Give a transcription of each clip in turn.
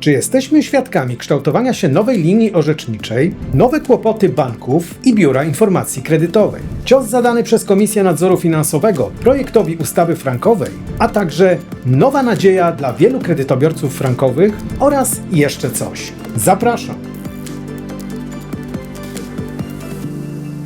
Czy jesteśmy świadkami kształtowania się nowej linii orzeczniczej, nowe kłopoty banków i biura informacji kredytowej, cios zadany przez Komisję Nadzoru Finansowego projektowi ustawy frankowej, a także nowa nadzieja dla wielu kredytobiorców frankowych oraz jeszcze coś? Zapraszam!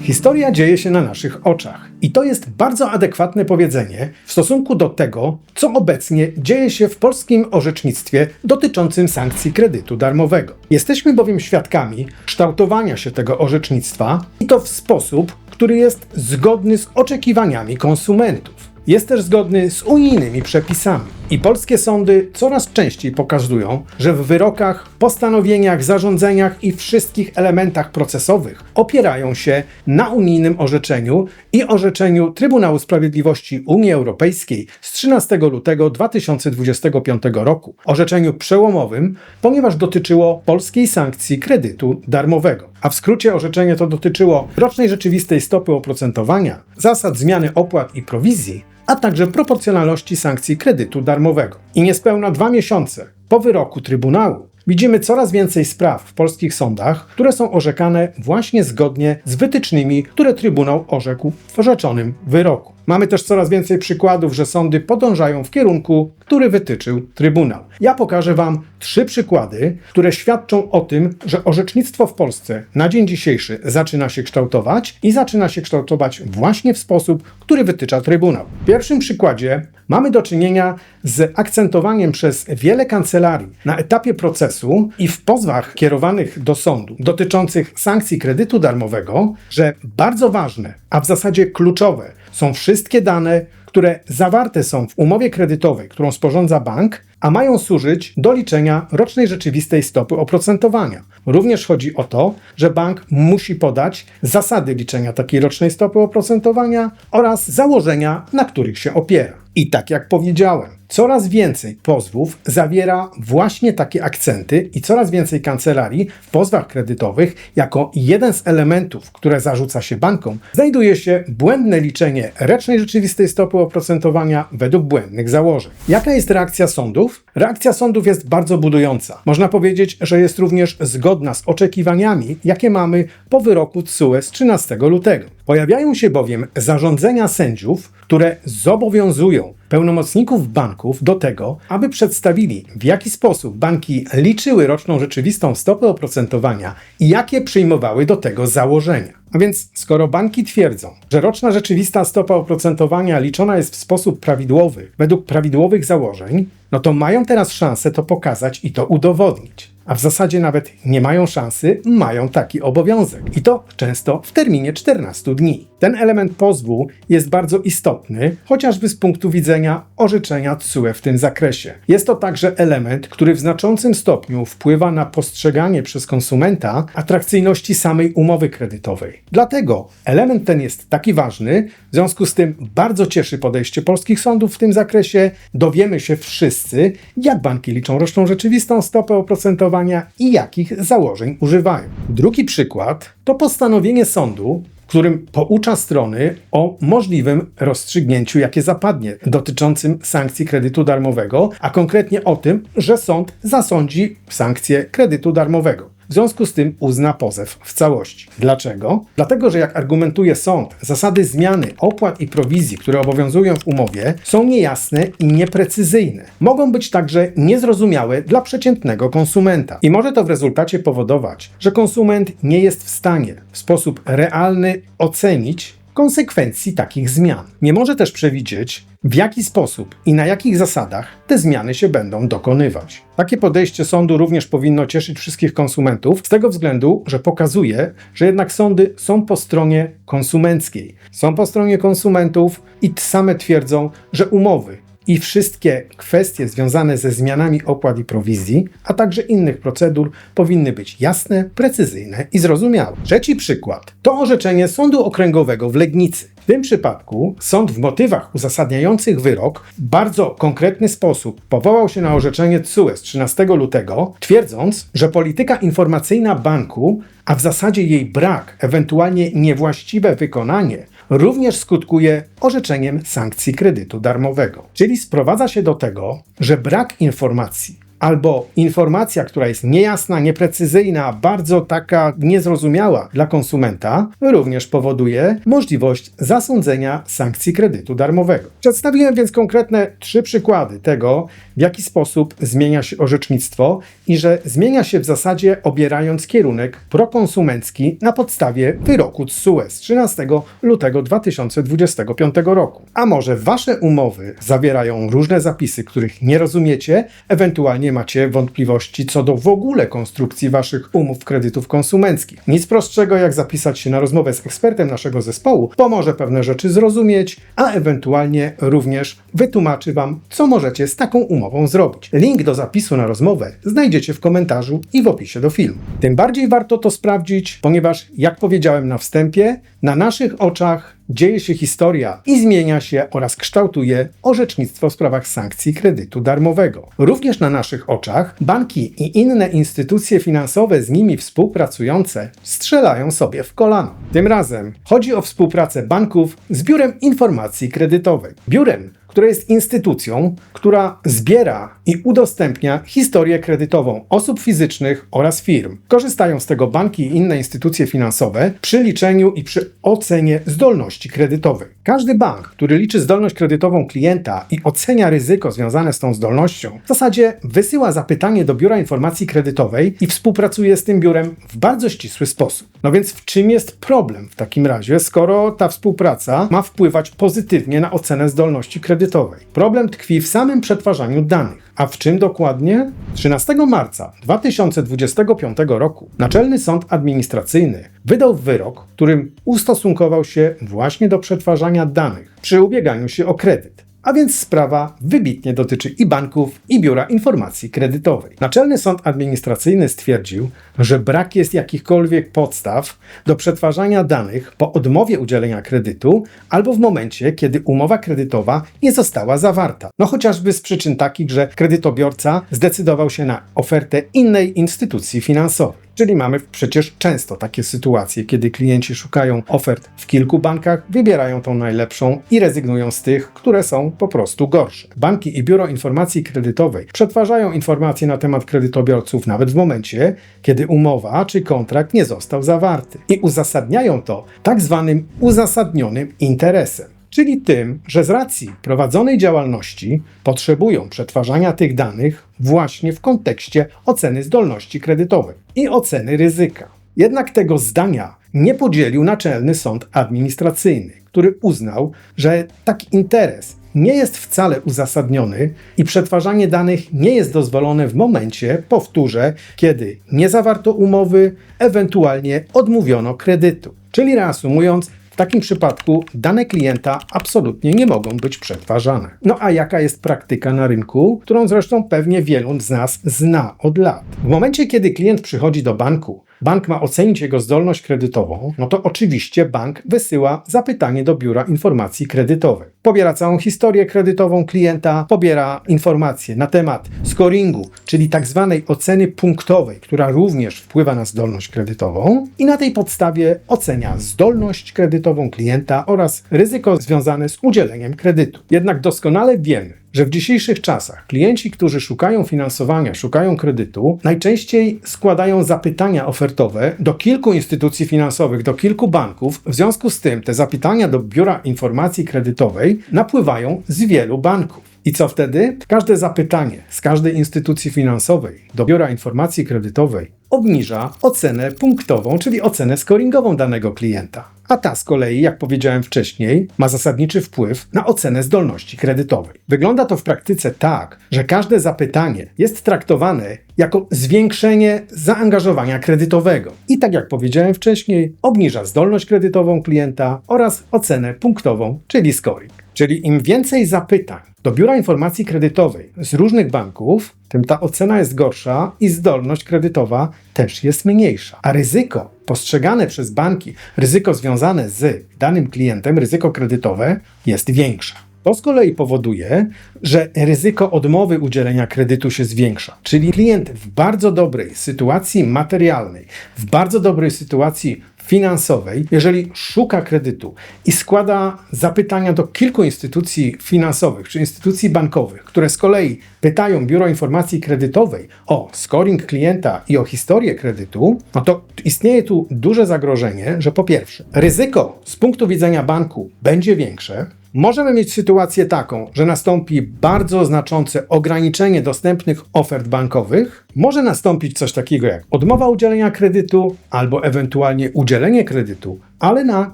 Historia dzieje się na naszych oczach. I to jest bardzo adekwatne powiedzenie w stosunku do tego, co obecnie dzieje się w polskim orzecznictwie dotyczącym sankcji kredytu darmowego. Jesteśmy bowiem świadkami kształtowania się tego orzecznictwa i to w sposób, który jest zgodny z oczekiwaniami konsumentów. Jest też zgodny z unijnymi przepisami. I polskie sądy coraz częściej pokazują, że w wyrokach, postanowieniach, zarządzeniach i wszystkich elementach procesowych opierają się na unijnym orzeczeniu i orzeczeniu Trybunału Sprawiedliwości Unii Europejskiej z 13 lutego 2025 roku. Orzeczeniu przełomowym, ponieważ dotyczyło polskiej sankcji kredytu darmowego. A w skrócie orzeczenie to dotyczyło rocznej rzeczywistej stopy oprocentowania, zasad zmiany opłat i prowizji, a także proporcjonalności sankcji kredytu darmowego. I niespełna dwa miesiące po wyroku Trybunału widzimy coraz więcej spraw w polskich sądach, które są orzekane właśnie zgodnie z wytycznymi, które Trybunał orzekł w orzeczonym wyroku. Mamy też coraz więcej przykładów, że sądy podążają w kierunku, który wytyczył Trybunał. Ja pokażę Wam trzy przykłady, które świadczą o tym, że orzecznictwo w Polsce na dzień dzisiejszy zaczyna się kształtować i zaczyna się kształtować właśnie w sposób, który wytycza Trybunał. W pierwszym przykładzie mamy do czynienia z akcentowaniem przez wiele kancelarii na etapie procesu i w pozwach kierowanych do sądu dotyczących sankcji kredytu darmowego, że bardzo ważne, a w zasadzie kluczowe są wszystkie dane, które zawarte są w umowie kredytowej, którą sporządza bank, a mają służyć do liczenia rocznej rzeczywistej stopy oprocentowania. Również chodzi o to, że bank musi podać zasady liczenia takiej rocznej stopy oprocentowania oraz założenia, na których się opiera. I tak jak powiedziałem, coraz więcej pozwów zawiera właśnie takie akcenty i coraz więcej kancelarii w pozwach kredytowych jako jeden z elementów, które zarzuca się bankom, znajduje się błędne liczenie rocznej rzeczywistej stopy oprocentowania według błędnych założeń. Jaka jest reakcja sądów? Reakcja sądów jest bardzo budująca. Można powiedzieć, że jest również zgodna z oczekiwaniami, jakie mamy po wyroku TSUE z 13 lutego. Pojawiają się bowiem zarządzenia sędziów, które zobowiązują pełnomocników banków do tego, aby przedstawili, w jaki sposób banki liczyły roczną rzeczywistą stopę oprocentowania i jakie przyjmowały do tego założenia. A więc, skoro banki twierdzą, że roczna rzeczywista stopa oprocentowania liczona jest w sposób prawidłowy, według prawidłowych założeń, no to mają teraz szansę to pokazać i to udowodnić a w zasadzie nawet nie mają szansy, mają taki obowiązek. I to często w terminie 14 dni. Ten element pozwu jest bardzo istotny, chociażby z punktu widzenia orzeczenia TSUE w tym zakresie. Jest to także element, który w znaczącym stopniu wpływa na postrzeganie przez konsumenta atrakcyjności samej umowy kredytowej. Dlatego element ten jest taki ważny, w związku z tym bardzo cieszy podejście polskich sądów w tym zakresie. Dowiemy się wszyscy, jak banki liczą roczną rzeczywistą stopę oprocentowania i jakich założeń używają. Drugi przykład to postanowienie sądu, którym poucza strony o możliwym rozstrzygnięciu, jakie zapadnie, dotyczącym sankcji kredytu darmowego, a konkretnie o tym, że sąd zasądzi sankcję kredytu darmowego. W związku z tym uzna pozew w całości. Dlaczego? Dlatego, że jak argumentuje sąd, zasady zmiany opłat i prowizji, które obowiązują w umowie, są niejasne i nieprecyzyjne. Mogą być także niezrozumiałe dla przeciętnego konsumenta. I może to w rezultacie powodować, że konsument nie jest w stanie w sposób realny ocenić, konsekwencji takich zmian. Nie może też przewidzieć, w jaki sposób i na jakich zasadach te zmiany się będą dokonywać. Takie podejście sądu również powinno cieszyć wszystkich konsumentów, z tego względu, że pokazuje, że jednak sądy są po stronie konsumenckiej. Są po stronie konsumentów i same twierdzą, że umowy i wszystkie kwestie związane ze zmianami opłat i prowizji, a także innych procedur powinny być jasne, precyzyjne i zrozumiałe. Trzeci przykład to orzeczenie Sądu Okręgowego w Legnicy. W tym przypadku sąd w motywach uzasadniających wyrok w bardzo konkretny sposób powołał się na orzeczenie TSUE z 13 lutego, twierdząc, że polityka informacyjna banku, a w zasadzie jej brak, ewentualnie niewłaściwe wykonanie, również skutkuje orzeczeniem sankcji kredytu darmowego. Czyli sprowadza się do tego, że brak informacji albo informacja, która jest niejasna, nieprecyzyjna, bardzo taka niezrozumiała dla konsumenta, również powoduje możliwość zasądzenia sankcji kredytu darmowego. Przedstawiłem więc konkretne trzy przykłady tego, w jaki sposób zmienia się orzecznictwo i że zmienia się w zasadzie obierając kierunek prokonsumencki na podstawie wyroku TSUE z 13 lutego 2025 roku. A może wasze umowy zawierają różne zapisy, których nie rozumiecie, ewentualnie macie wątpliwości co do w ogóle konstrukcji waszych umów kredytów konsumenckich. Nic prostszego jak zapisać się na rozmowę z ekspertem naszego zespołu, pomoże pewne rzeczy zrozumieć, a ewentualnie również wytłumaczy wam, co możecie z taką umową zrobić. Link do zapisu na rozmowę znajdziecie w komentarzu i w opisie do filmu. Tym bardziej warto to sprawdzić, ponieważ jak powiedziałem na wstępie, na naszych oczach dzieje się historia i zmienia się oraz kształtuje orzecznictwo w sprawach sankcji kredytu darmowego. Również na naszych oczach banki i inne instytucje finansowe z nimi współpracujące strzelają sobie w kolano. Tym razem chodzi o współpracę banków z Biurem Informacji Kredytowej. Biurem, które jest instytucją, która zbiera i udostępnia historię kredytową osób fizycznych oraz firm. Korzystają z tego banki i inne instytucje finansowe przy liczeniu i przy ocenie zdolności kredytowej. Każdy bank, który liczy zdolność kredytową klienta i ocenia ryzyko związane z tą zdolnością, w zasadzie wysyła zapytanie do Biura Informacji Kredytowej i współpracuje z tym biurem w bardzo ścisły sposób. No więc w czym jest problem w takim razie, skoro ta współpraca ma wpływać pozytywnie na ocenę zdolności kredytowej? Problem tkwi w samym przetwarzaniu danych. A w czym dokładnie? 13 marca 2025 roku Naczelny Sąd Administracyjny wydał wyrok, którym ustosunkował się właśnie do przetwarzania danych przy ubieganiu się o kredyt. A więc sprawa wybitnie dotyczy i banków, i Biura Informacji Kredytowej. Naczelny Sąd Administracyjny stwierdził, że brak jest jakichkolwiek podstaw do przetwarzania danych po odmowie udzielenia kredytu albo w momencie, kiedy umowa kredytowa nie została zawarta. No chociażby z przyczyn takich, że kredytobiorca zdecydował się na ofertę innej instytucji finansowej. Czyli mamy przecież często takie sytuacje, kiedy klienci szukają ofert w kilku bankach, wybierają tą najlepszą i rezygnują z tych, które są po prostu gorsze. Banki i Biuro Informacji Kredytowej przetwarzają informacje na temat kredytobiorców nawet w momencie, kiedy umowa czy kontrakt nie został zawarty i uzasadniają to tak zwanym uzasadnionym interesem czyli tym, że z racji prowadzonej działalności potrzebują przetwarzania tych danych właśnie w kontekście oceny zdolności kredytowej i oceny ryzyka. Jednak tego zdania nie podzielił Naczelny Sąd Administracyjny, który uznał, że taki interes nie jest wcale uzasadniony i przetwarzanie danych nie jest dozwolone w momencie, powtórzę, kiedy nie zawarto umowy, ewentualnie odmówiono kredytu. Czyli reasumując, w takim przypadku dane klienta absolutnie nie mogą być przetwarzane. No a jaka jest praktyka na rynku, którą zresztą pewnie wielu z nas zna od lat? W momencie, kiedy klient przychodzi do banku, bank ma ocenić jego zdolność kredytową, no to oczywiście bank wysyła zapytanie do biura informacji kredytowej. Pobiera całą historię kredytową klienta, pobiera informacje na temat scoringu, czyli tak zwanej oceny punktowej, która również wpływa na zdolność kredytową i na tej podstawie ocenia zdolność kredytową klienta oraz ryzyko związane z udzieleniem kredytu. Jednak doskonale wiemy, że w dzisiejszych czasach klienci, którzy szukają finansowania, szukają kredytu, najczęściej składają zapytania ofertowe do kilku instytucji finansowych, do kilku banków. W związku z tym te zapytania do Biura Informacji Kredytowej napływają z wielu banków. I co wtedy? Każde zapytanie z każdej instytucji finansowej do Biura Informacji Kredytowej obniża ocenę punktową, czyli ocenę scoringową danego klienta. A ta z kolei, jak powiedziałem wcześniej, ma zasadniczy wpływ na ocenę zdolności kredytowej. Wygląda to w praktyce tak, że każde zapytanie jest traktowane jako zwiększenie zaangażowania kredytowego. I tak jak powiedziałem wcześniej, obniża zdolność kredytową klienta oraz ocenę punktową, czyli scoring. Czyli im więcej zapytań do Biura Informacji Kredytowej z różnych banków, tym ta ocena jest gorsza i zdolność kredytowa też jest mniejsza. A ryzyko postrzegane przez banki, ryzyko związane z danym klientem, ryzyko kredytowe jest większe. To z kolei powoduje, że ryzyko odmowy udzielenia kredytu się zwiększa. Czyli klient w bardzo dobrej sytuacji materialnej, w bardzo dobrej sytuacji finansowej, jeżeli szuka kredytu i składa zapytania do kilku instytucji finansowych czy instytucji bankowych, które z kolei pytają Biuro Informacji Kredytowej o scoring klienta i o historię kredytu, no to istnieje tu duże zagrożenie, że po pierwsze, ryzyko z punktu widzenia banku będzie większe, Możemy mieć sytuację taką, że nastąpi bardzo znaczące ograniczenie dostępnych ofert bankowych. Może nastąpić coś takiego jak odmowa udzielenia kredytu albo ewentualnie udzielenie kredytu, ale na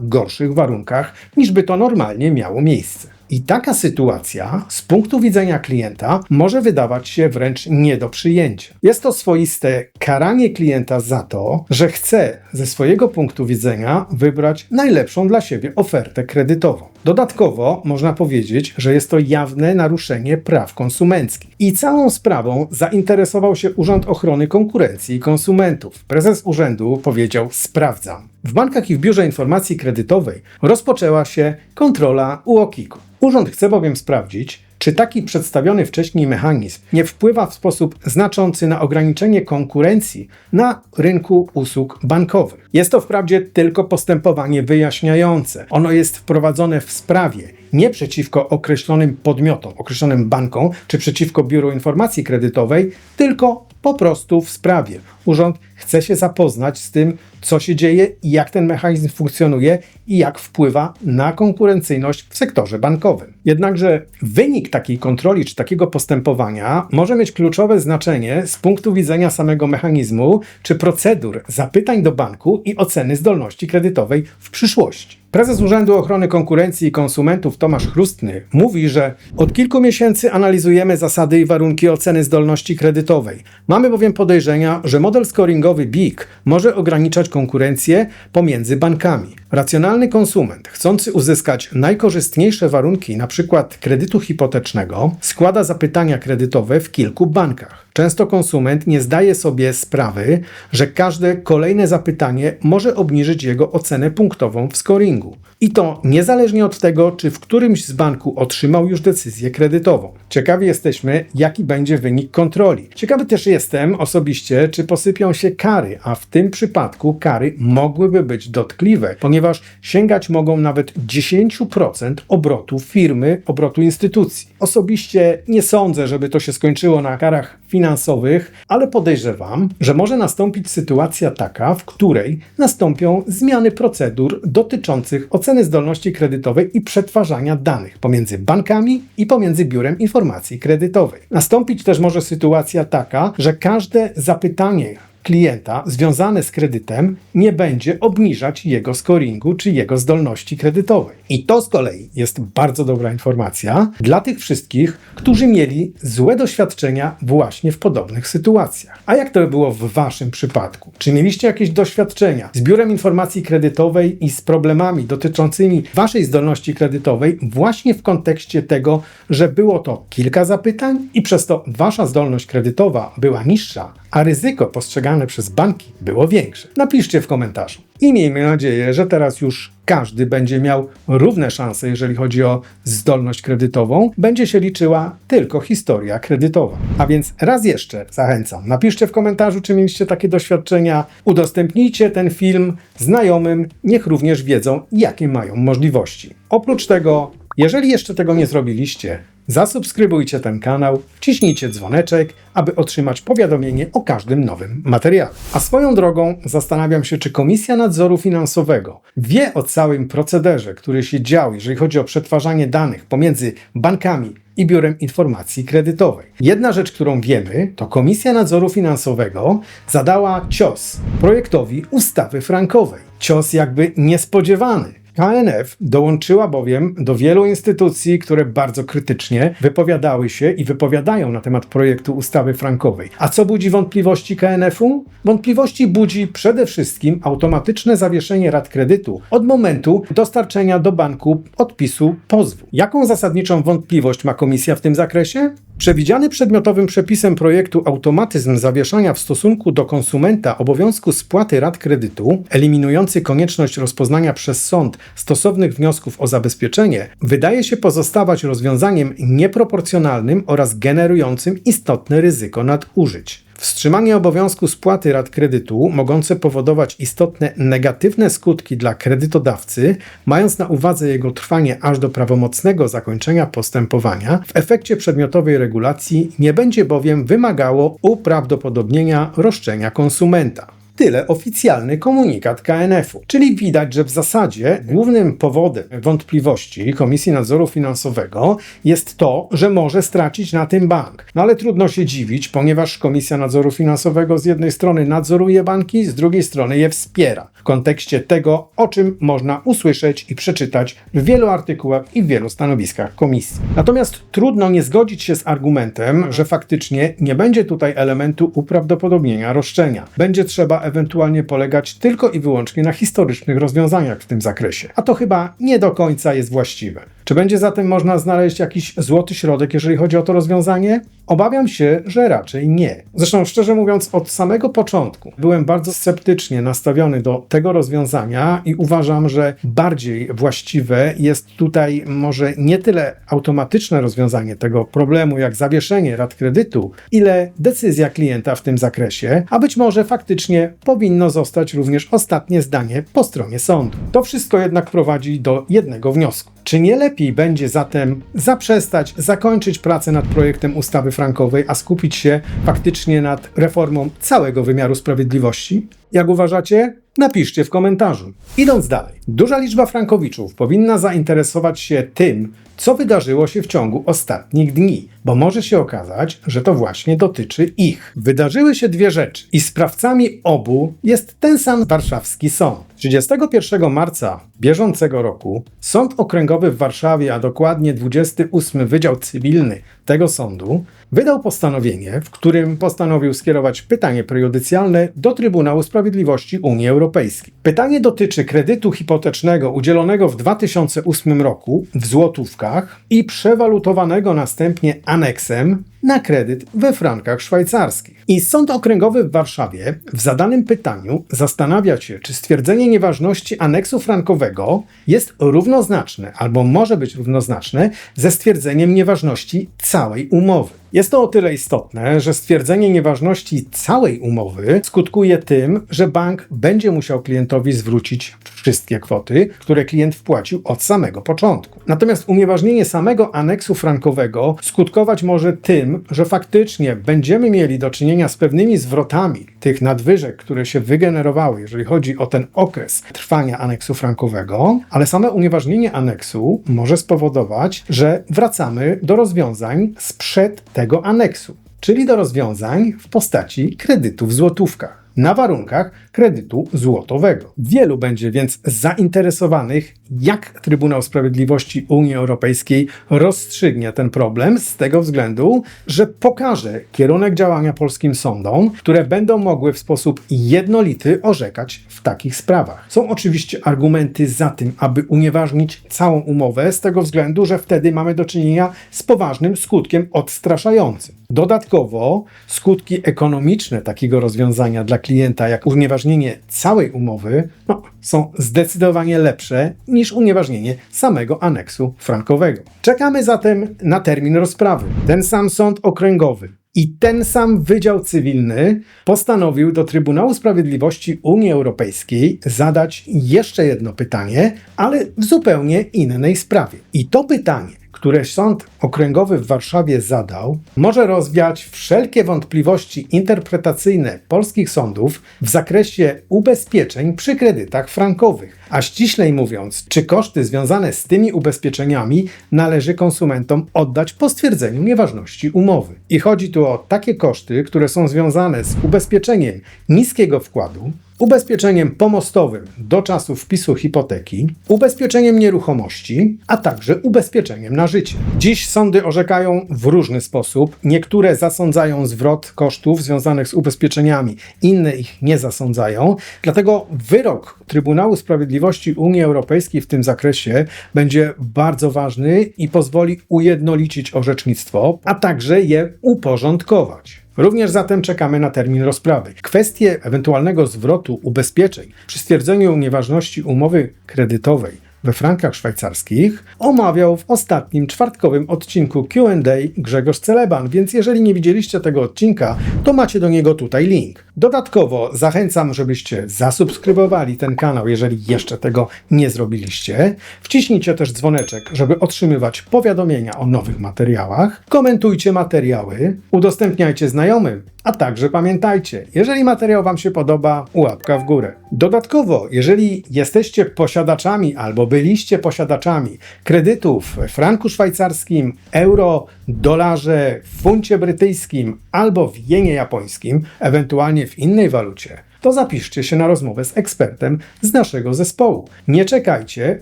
gorszych warunkach niż by to normalnie miało miejsce. I taka sytuacja z punktu widzenia klienta może wydawać się wręcz nie do przyjęcia. Jest to swoiste karanie klienta za to, że chce ze swojego punktu widzenia wybrać najlepszą dla siebie ofertę kredytową. Dodatkowo można powiedzieć, że jest to jawne naruszenie praw konsumenckich. I całą sprawą zainteresował się Urząd Ochrony Konkurencji i Konsumentów. Prezes urzędu powiedział: Sprawdzam. W bankach i w Biurze Informacji Kredytowej rozpoczęła się kontrola UOKiK-u. Urząd chce bowiem sprawdzić, czy taki przedstawiony wcześniej mechanizm nie wpływa w sposób znaczący na ograniczenie konkurencji na rynku usług bankowych. Jest to wprawdzie tylko postępowanie wyjaśniające. Ono jest wprowadzone w sprawie nie przeciwko określonym podmiotom, określonym bankom czy przeciwko Biuru Informacji Kredytowej, tylko po prostu w sprawie. Urząd chce się zapoznać z tym, co się dzieje i jak ten mechanizm funkcjonuje i jak wpływa na konkurencyjność w sektorze bankowym. Jednakże wynik takiej kontroli czy takiego postępowania może mieć kluczowe znaczenie z punktu widzenia samego mechanizmu czy procedur zapytań do banku i oceny zdolności kredytowej w przyszłości. Prezes Urzędu Ochrony Konkurencji i Konsumentów Tomasz Chrustny mówi, że od kilku miesięcy analizujemy zasady i warunki oceny zdolności kredytowej. Mamy bowiem podejrzenia, że model scoringowy BIG może ograniczać konkurencję pomiędzy bankami. Racjonalny konsument, chcący uzyskać najkorzystniejsze warunki, np. kredytu hipotecznego, składa zapytania kredytowe w kilku bankach. Często konsument nie zdaje sobie sprawy, że każde kolejne zapytanie może obniżyć jego ocenę punktową w scoringu. I to niezależnie od tego, czy w którymś z banku otrzymał już decyzję kredytową. Ciekawi jesteśmy, jaki będzie wynik kontroli. Ciekawy też jestem osobiście, czy posypią się kary, a w tym przypadku kary mogłyby być dotkliwe, ponieważ sięgać mogą nawet 10% obrotu firmy, obrotu instytucji. Osobiście nie sądzę, żeby to się skończyło na karach finansowych, ale podejrzewam, że może nastąpić sytuacja taka, w której nastąpią zmiany procedur dotyczących oceny zdolności kredytowej i przetwarzania danych pomiędzy bankami i pomiędzy biurem informacji kredytowej. Nastąpić też może sytuacja taka, że każde zapytanie klienta związane z kredytem nie będzie obniżać jego scoringu czy jego zdolności kredytowej. I to z kolei jest bardzo dobra informacja dla tych wszystkich, którzy mieli złe doświadczenia właśnie w podobnych sytuacjach. A jak to było w Waszym przypadku? Czy mieliście jakieś doświadczenia z Biurem Informacji Kredytowej i z problemami dotyczącymi Waszej zdolności kredytowej właśnie w kontekście tego, że było to kilka zapytań i przez to Wasza zdolność kredytowa była niższa, a ryzyko postrzegane przez banki było większe? Napiszcie w komentarzu. I miejmy nadzieję, że teraz już każdy będzie miał równe szanse, jeżeli chodzi o zdolność kredytową. Będzie się liczyła tylko historia kredytowa. A więc raz jeszcze zachęcam. Napiszcie w komentarzu, czy mieliście takie doświadczenia. Udostępnijcie ten film znajomym, niech również wiedzą, jakie mają możliwości. Oprócz tego, jeżeli jeszcze tego nie zrobiliście, Zasubskrybujcie ten kanał, wciśnijcie dzwoneczek, aby otrzymać powiadomienie o każdym nowym materiale. A swoją drogą zastanawiam się, czy Komisja Nadzoru Finansowego wie o całym procederze, który się dział, jeżeli chodzi o przetwarzanie danych pomiędzy bankami i Biurem Informacji Kredytowej. Jedna rzecz, którą wiemy, to Komisja Nadzoru Finansowego zadała cios projektowi ustawy frankowej. Cios jakby niespodziewany. KNF dołączyła bowiem do wielu instytucji, które bardzo krytycznie wypowiadały się i wypowiadają na temat projektu ustawy frankowej. A co budzi wątpliwości KNF-u? Wątpliwości budzi przede wszystkim automatyczne zawieszenie rat kredytu od momentu dostarczenia do banku odpisu pozwu. Jaką zasadniczą wątpliwość ma komisja w tym zakresie? Przewidziany przedmiotowym przepisem projektu automatyzm zawieszania w stosunku do konsumenta obowiązku spłaty rat kredytu, eliminujący konieczność rozpoznania przez sąd stosownych wniosków o zabezpieczenie, wydaje się pozostawać rozwiązaniem nieproporcjonalnym oraz generującym istotne ryzyko nadużyć. Wstrzymanie obowiązku spłaty rat kredytu mogące powodować istotne negatywne skutki dla kredytodawcy, mając na uwadze jego trwanie aż do prawomocnego zakończenia postępowania, w efekcie przedmiotowej regulacji nie będzie bowiem wymagało uprawdopodobnienia roszczenia konsumenta. Tyle oficjalny komunikat KNF-u. Czyli widać, że w zasadzie głównym powodem wątpliwości Komisji Nadzoru Finansowego jest to, że może stracić na tym bank. No ale trudno się dziwić, ponieważ Komisja Nadzoru Finansowego z jednej strony nadzoruje banki, z drugiej strony je wspiera. W kontekście tego, o czym można usłyszeć i przeczytać w wielu artykułach i w wielu stanowiskach komisji. Natomiast trudno nie zgodzić się z argumentem, że faktycznie nie będzie tutaj elementu uprawdopodobnienia roszczenia. Będzie trzeba ewentualnie polegać tylko i wyłącznie na historycznych rozwiązaniach w tym zakresie. A to chyba nie do końca jest właściwe. Czy będzie zatem można znaleźć jakiś złoty środek, jeżeli chodzi o to rozwiązanie? Obawiam się, że raczej nie. Zresztą, szczerze mówiąc, od samego początku byłem bardzo sceptycznie nastawiony do tego rozwiązania i uważam, że bardziej właściwe jest tutaj może nie tyle automatyczne rozwiązanie tego problemu, jak zawieszenie rat kredytu, ile decyzja klienta w tym zakresie, a być może faktycznie powinno zostać również ostatnie zdanie po stronie sądu. To wszystko jednak prowadzi do jednego wniosku. Czy nie lepiej będzie zatem zaprzestać, zakończyć pracę nad projektem ustawy frankowej, a skupić się faktycznie nad reformą całego wymiaru sprawiedliwości? Jak uważacie? Napiszcie w komentarzu. Idąc dalej, duża liczba frankowiczów powinna zainteresować się tym, co wydarzyło się w ciągu ostatnich dni, bo może się okazać, że to właśnie dotyczy ich. Wydarzyły się dwie rzeczy i sprawcami obu jest ten sam warszawski sąd. 31 marca bieżącego roku Sąd Okręgowy w Warszawie, a dokładnie 28 Wydział Cywilny tego sądu, wydał postanowienie, w którym postanowił skierować pytanie prejudycjalne do Trybunału Sprawiedliwości Unii Europejskiej. Pytanie dotyczy kredytu hipotecznego udzielonego w 2008 roku w złotówkach i przewalutowanego następnie aneksem na kredyt we frankach szwajcarskich. I Sąd Okręgowy w Warszawie w zadanym pytaniu zastanawia się, czy stwierdzenie nieważności aneksu frankowego jest równoznaczne albo może być równoznaczne ze stwierdzeniem nieważności całej umowy. Jest to o tyle istotne, że stwierdzenie nieważności całej umowy skutkuje tym, że bank będzie musiał klientowi zwrócić wszystkie kwoty, które klient wpłacił od samego początku. Natomiast unieważnienie samego aneksu frankowego skutkować może tym, że faktycznie będziemy mieli do czynienia z pewnymi zwrotami tych nadwyżek, które się wygenerowały, jeżeli chodzi o ten okres trwania aneksu frankowego, ale same unieważnienie aneksu może spowodować, że wracamy do rozwiązań sprzed tego aneksu, czyli do rozwiązań w postaci kredytu w złotówkach na warunkach kredytu złotowego. Wielu będzie więc zainteresowanych, jak Trybunał Sprawiedliwości Unii Europejskiej rozstrzygnie ten problem, z tego względu, że pokaże kierunek działania polskim sądom, które będą mogły w sposób jednolity orzekać w takich sprawach. Są oczywiście argumenty za tym, aby unieważnić całą umowę, z tego względu, że wtedy mamy do czynienia z poważnym skutkiem odstraszającym. Dodatkowo skutki ekonomiczne takiego rozwiązania dla klienta, jak unieważnienie całej umowy, no, są zdecydowanie lepsze niż unieważnienie samego aneksu frankowego. Czekamy zatem na termin rozprawy. Ten sam sąd okręgowy i ten sam Wydział Cywilny postanowił do Trybunału Sprawiedliwości Unii Europejskiej zadać jeszcze jedno pytanie, ale w zupełnie innej sprawie. I to pytanie które Sąd Okręgowy w Warszawie zadał, może rozwiać wszelkie wątpliwości interpretacyjne polskich sądów w zakresie ubezpieczeń przy kredytach frankowych, a ściślej mówiąc, czy koszty związane z tymi ubezpieczeniami należy konsumentom oddać po stwierdzeniu nieważności umowy. I chodzi tu o takie koszty, które są związane z ubezpieczeniem niskiego wkładu, ubezpieczeniem pomostowym do czasu wpisu hipoteki, ubezpieczeniem nieruchomości, a także ubezpieczeniem na życie. Dziś sądy orzekają w różny sposób. Niektóre zasądzają zwrot kosztów związanych z ubezpieczeniami, inne ich nie zasądzają. Dlatego wyrok Trybunału Sprawiedliwości Unii Europejskiej w tym zakresie będzie bardzo ważny i pozwoli ujednolicić orzecznictwo, a także je uporządkować. Również zatem czekamy na termin rozprawy. Kwestie ewentualnego zwrotu ubezpieczeń przy stwierdzeniu nieważności umowy kredytowej we frankach szwajcarskich omawiał w ostatnim czwartkowym odcinku QA Grzegorz Celeban, więc jeżeli nie widzieliście tego odcinka, to macie do niego tutaj link. Dodatkowo zachęcam, żebyście zasubskrybowali ten kanał, jeżeli jeszcze tego nie zrobiliście. Wciśnijcie też dzwoneczek, żeby otrzymywać powiadomienia o nowych materiałach. Komentujcie materiały, udostępniajcie znajomym, a także pamiętajcie, jeżeli materiał Wam się podoba, łapka w górę. Dodatkowo, jeżeli jesteście posiadaczami albo byliście posiadaczami kredytów w franku szwajcarskim, euro, dolarze, funcie brytyjskim albo w jenie japońskim, ewentualnie w innej walucie, to zapiszcie się na rozmowę z ekspertem z naszego zespołu. Nie czekajcie,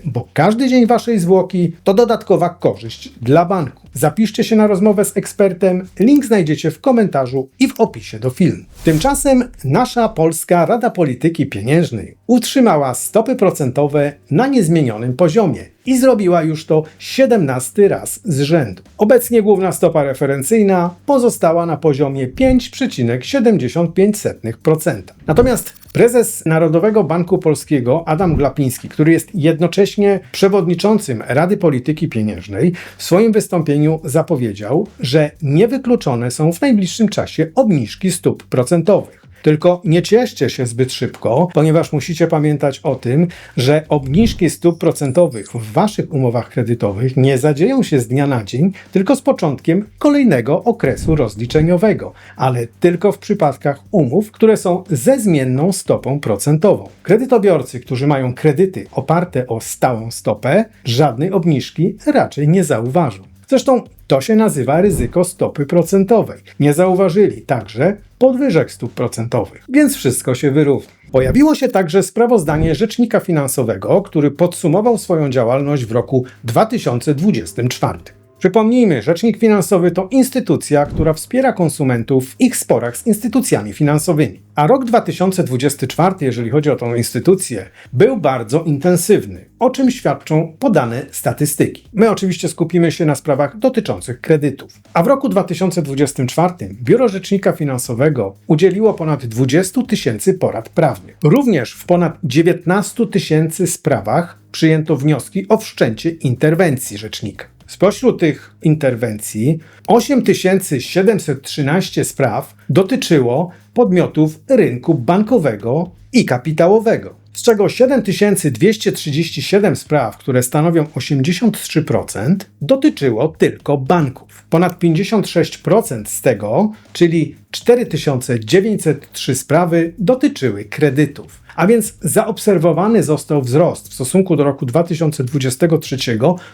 bo każdy dzień waszej zwłoki to dodatkowa korzyść dla banku. Zapiszcie się na rozmowę z ekspertem, link znajdziecie w komentarzu i w opisie do filmu. Tymczasem nasza Polska Rada Polityki Pieniężnej utrzymała stopy procentowe na niezmienionym poziomie i zrobiła już to 17 raz z rzędu. Obecnie główna stopa referencyjna pozostała na poziomie 5,75%. Natomiast prezes Narodowego Banku Polskiego Adam Glapiński, który jest jednocześnie przewodniczącym Rady Polityki Pieniężnej, w swoim wystąpieniu zapowiedział, że niewykluczone są w najbliższym czasie obniżki stóp procentowych. Tylko nie cieszcie się zbyt szybko, ponieważ musicie pamiętać o tym, że obniżki stóp procentowych w waszych umowach kredytowych nie zadzieją się z dnia na dzień, tylko z początkiem kolejnego okresu rozliczeniowego, ale tylko w przypadkach umów, które są ze zmienną stopą procentową. Kredytobiorcy, którzy mają kredyty oparte o stałą stopę, żadnej obniżki raczej nie zauważą. Zresztą to się nazywa ryzyko stopy procentowej. Nie zauważyli także podwyżek stóp procentowych, więc wszystko się wyrówna. Pojawiło się także sprawozdanie rzecznika finansowego, który podsumował swoją działalność w roku 2024. Przypomnijmy, rzecznik finansowy to instytucja, która wspiera konsumentów w ich sporach z instytucjami finansowymi. A rok 2024, jeżeli chodzi o tą instytucję, był bardzo intensywny, o czym świadczą podane statystyki. My oczywiście skupimy się na sprawach dotyczących kredytów. A w roku 2024 Biuro Rzecznika Finansowego udzieliło ponad 20 tysięcy porad prawnych. Również w ponad 19 tysięcy sprawach przyjęto wnioski o wszczęcie interwencji rzecznika. Spośród tych interwencji 8713 spraw dotyczyło podmiotów rynku bankowego i kapitałowego, z czego 7237 spraw, które stanowią 83%, dotyczyło tylko banków. Ponad 56% z tego, czyli 4903 sprawy, dotyczyły kredytów. A więc zaobserwowany został wzrost w stosunku do roku 2023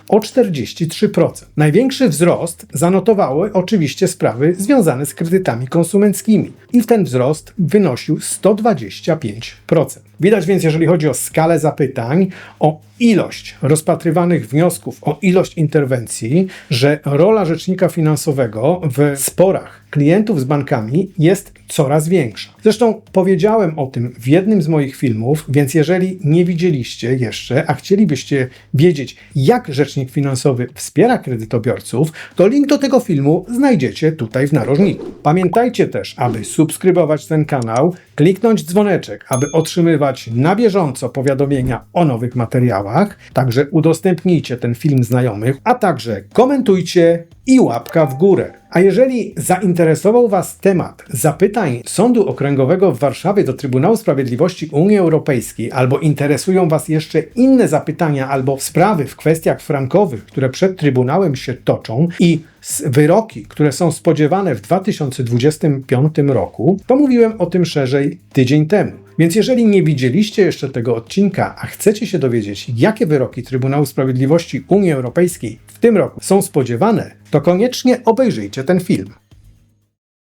o 43%. Największy wzrost zanotowały oczywiście sprawy związane z kredytami konsumenckimi i w ten wzrost wynosił 125%. Widać więc, jeżeli chodzi o skalę zapytań, o ilość rozpatrywanych wniosków, o ilość interwencji, że rola rzecznika finansowego w sporach klientów z bankami jest coraz większa. Zresztą powiedziałem o tym w jednym z moich filmów, więc jeżeli nie widzieliście jeszcze, a chcielibyście wiedzieć, jak rzecznik finansowy wspiera kredytobiorców, to link do tego filmu znajdziecie tutaj w narożniku. Pamiętajcie też, aby subskrybować ten kanał, kliknąć dzwoneczek, aby otrzymywać na bieżąco powiadomienia o nowych materiałach. Także udostępnijcie ten film znajomych, a także komentujcie i łapka w górę. A jeżeli zainteresował Was temat zapytań Sądu Okręgowego w Warszawie do Trybunału Sprawiedliwości Unii Europejskiej, albo interesują Was jeszcze inne zapytania albo sprawy w kwestiach frankowych, które przed Trybunałem się toczą i wyroki, które są spodziewane w 2025 roku, to mówiłem o tym szerzej tydzień temu. Więc jeżeli nie widzieliście jeszcze tego odcinka, a chcecie się dowiedzieć, jakie wyroki Trybunału Sprawiedliwości Unii Europejskiej w tym roku są spodziewane, to koniecznie obejrzyjcie ten film.